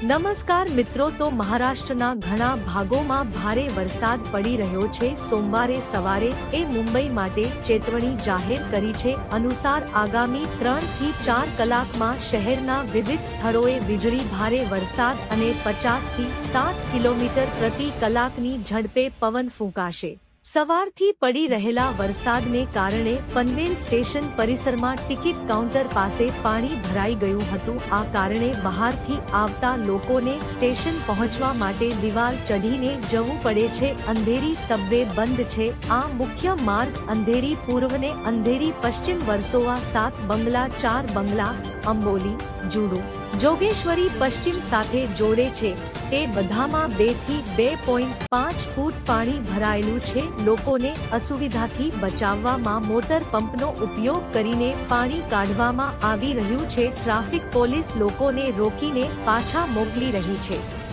નમસ્કાર મિત્રો, તો મહારાષ્ટ્રના ઘણા ભાગોમાં ભારે વરસાદ પડી રહ્યો છે. સોમવારે સવારે એ મુંબઈ માટે ચેતવણી જાહેર કરી છે. અનુસાર આગામી ત્રણથી ચાર કલાકમાં શહેરના વિવિધ સ્થળોએ વીજળી ભારે વરસાદ અને પચાસથી સાત કિલોમીટર પ્રતિ કલાકની ઝડપે પવન ફૂંકાશે. સવારથી પડી રહેલા વરસાદને કારણે પનવેલ સ્ટેશન પરિસરમાં ટિકિટ કાઉન્ટર પાસે પાણી ભરાઈ ગયું હતું. આ કારણે બહારથી આવતા લોકોને સ્ટેશન પહોંચવા માટે દિવાલ ચઢીને જવું પડે છે. અંધેરી સબવે બંધ છે. આ મુખ્ય માર્ગ અંધેરી પૂર્વને અંધેરી પશ્ચિમ વરસોવા સાત બંગલા, ચાર બંગલા, અંબોલી, જુડુ જોગેશ્વરી પશ્ચિમ સાથે જોડે છે. તે બધામાં બેથી બે પોઈન્ટ પાંચ ફૂટ પાણી ભરાયેલું છે. લોકોને અસુવિધાથી બચાવવામાં મોટર પંપનો ઉપયોગ કરીને પાણી કાઢવામાં આવી રહ્યું છે. ટ્રાફિક પોલીસ લોકોને રોકીને પાછા મોકલી રહી છે.